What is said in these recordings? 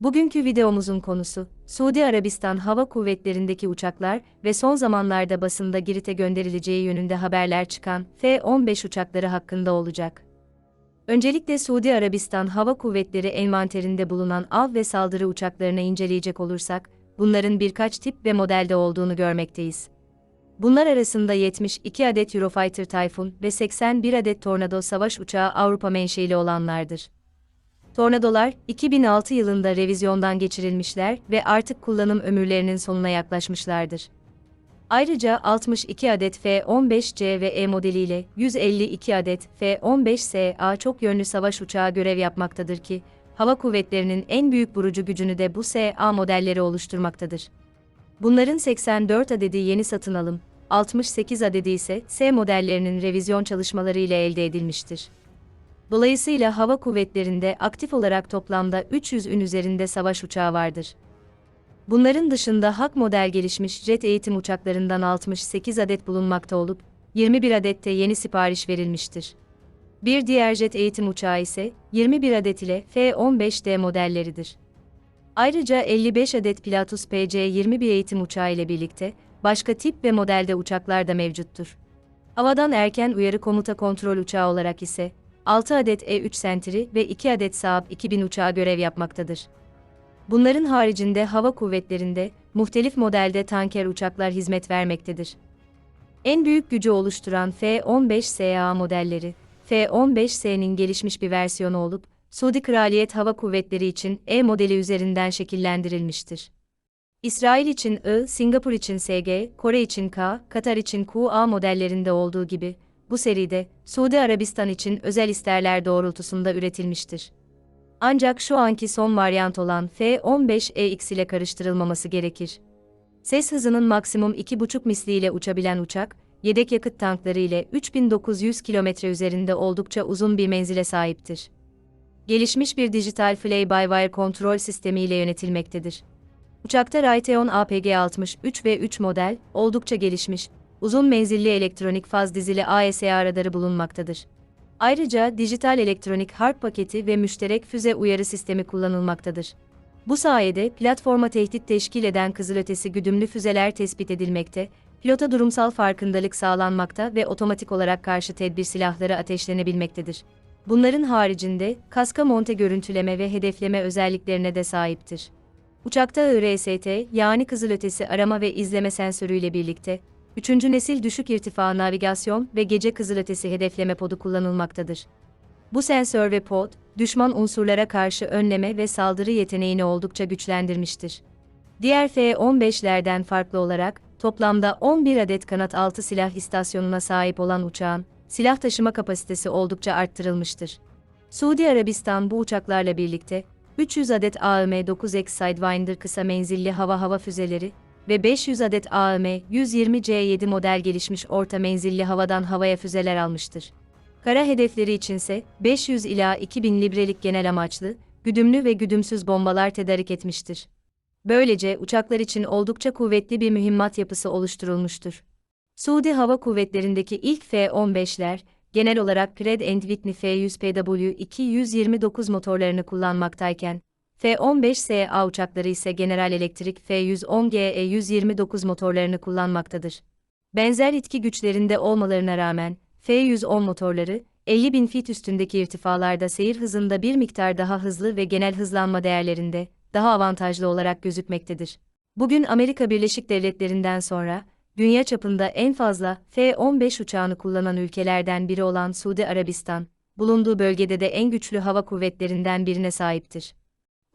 Bugünkü videomuzun konusu, Suudi Arabistan Hava Kuvvetleri'ndeki uçaklar ve son zamanlarda basında Girit'e gönderileceği yönünde haberler çıkan F-15 uçakları hakkında olacak. Öncelikle Suudi Arabistan Hava Kuvvetleri envanterinde bulunan av ve saldırı uçaklarını inceleyecek olursak, bunların birkaç tip ve modelde olduğunu görmekteyiz. Bunlar arasında 72 adet Eurofighter Typhoon ve 81 adet Tornado savaş uçağı Avrupa menşeili olanlardır. Tornadolar, 2006 yılında revizyondan geçirilmişler ve artık kullanım ömürlerinin sonuna yaklaşmışlardır. Ayrıca 62 adet F-15C ve E modeliyle 152 adet F-15SA çok yönlü savaş uçağı görev yapmaktadır ki, hava kuvvetlerinin en büyük vurucu gücünü de bu SA modelleri oluşturmaktadır. Bunların 84 adedi yeni satın alım, 68 adedi ise S modellerinin revizyon çalışmaları ile elde edilmiştir. Dolayısıyla hava kuvvetlerinde aktif olarak toplamda 300'ün üzerinde savaş uçağı vardır. Bunların dışında HAK model gelişmiş jet eğitim uçaklarından 68 adet bulunmakta olup, 21 adet de yeni sipariş verilmiştir. Bir diğer jet eğitim uçağı ise 21 adet ile F-15D modelleridir. Ayrıca 55 adet Pilatus PC-21 eğitim uçağı ile birlikte başka tip ve modelde uçaklar da mevcuttur. Havadan erken uyarı komuta kontrol uçağı olarak ise 6 adet E-3 Sentry ve 2 adet Saab 2000 uçağı görev yapmaktadır. Bunların haricinde hava kuvvetlerinde muhtelif modelde tanker uçaklar hizmet vermektedir. En büyük gücü oluşturan F-15SA modelleri, F-15S'nin gelişmiş bir versiyonu olup, Suudi Kraliyet Hava Kuvvetleri için E modeli üzerinden şekillendirilmiştir. İsrail için I, Singapur için SG, Kore için K, Katar için QA modellerinde olduğu gibi, bu seride Suudi Arabistan için özel isterler doğrultusunda üretilmiştir. Ancak şu anki son varyant olan F-15EX ile karıştırılmaması gerekir. Ses hızının maksimum 2,5 misliyle uçabilen uçak, yedek yakıt tankları ile 3900 kilometre üzerinde oldukça uzun bir menzile sahiptir. Gelişmiş bir dijital fly-by-wire kontrol sistemi ile yönetilmektedir. Uçakta Raytheon APG-63 ve 3 model, oldukça gelişmiş, uzun menzilli elektronik faz dizili AESA radarı bulunmaktadır. Ayrıca dijital elektronik harp paketi ve müşterek füze uyarı sistemi kullanılmaktadır. Bu sayede platforma tehdit teşkil eden kızılötesi güdümlü füzeler tespit edilmekte, pilota durumsal farkındalık sağlanmakta ve otomatik olarak karşı tedbir silahları ateşlenebilmektedir. Bunların haricinde kaska monte görüntüleme ve hedefleme özelliklerine de sahiptir. Uçakta IRST yani kızılötesi arama ve izleme sensörüyle birlikte 3. nesil düşük irtifa navigasyon ve gece kızılötesi hedefleme podu kullanılmaktadır. Bu sensör ve pod, düşman unsurlara karşı önleme ve saldırı yeteneğini oldukça güçlendirmiştir. Diğer F-15'lerden farklı olarak, toplamda 11 adet kanat altı silah istasyonuna sahip olan uçağın, silah taşıma kapasitesi oldukça arttırılmıştır. Suudi Arabistan bu uçaklarla birlikte, 300 adet AIM-9X Sidewinder kısa menzilli hava-hava füzeleri, ve 500 adet AIM-120C7 model gelişmiş orta menzilli havadan havaya füzeler almıştır. Kara hedefleri içinse 500 ila 2000 librelik genel amaçlı, güdümlü ve güdümsüz bombalar tedarik etmiştir. Böylece uçaklar için oldukça kuvvetli bir mühimmat yapısı oluşturulmuştur. Suudi Hava Kuvvetleri'ndeki ilk F-15'ler, genel olarak Pratt Whitney F-100PW229 motorlarını kullanmaktayken, F-15SA uçakları ise General Electric F-110GE-129 motorlarını kullanmaktadır. Benzer itki güçlerinde olmalarına rağmen, F-110 motorları, 50 bin fit üstündeki irtifalarda seyir hızında bir miktar daha hızlı ve genel hızlanma değerlerinde, daha avantajlı olarak gözükmektedir. Bugün Amerika Birleşik Devletleri'nden sonra, dünya çapında en fazla F-15 uçağını kullanan ülkelerden biri olan Suudi Arabistan, bulunduğu bölgede de en güçlü hava kuvvetlerinden birine sahiptir.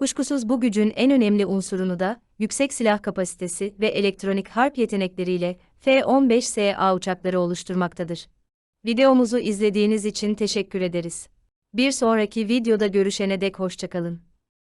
Kuşkusuz bu gücün en önemli unsurunu da, yüksek silah kapasitesi ve elektronik harp yetenekleriyle F-15SA uçakları oluşturmaktadır. Videomuzu izlediğiniz için teşekkür ederiz. Bir sonraki videoda görüşene dek hoşçakalın.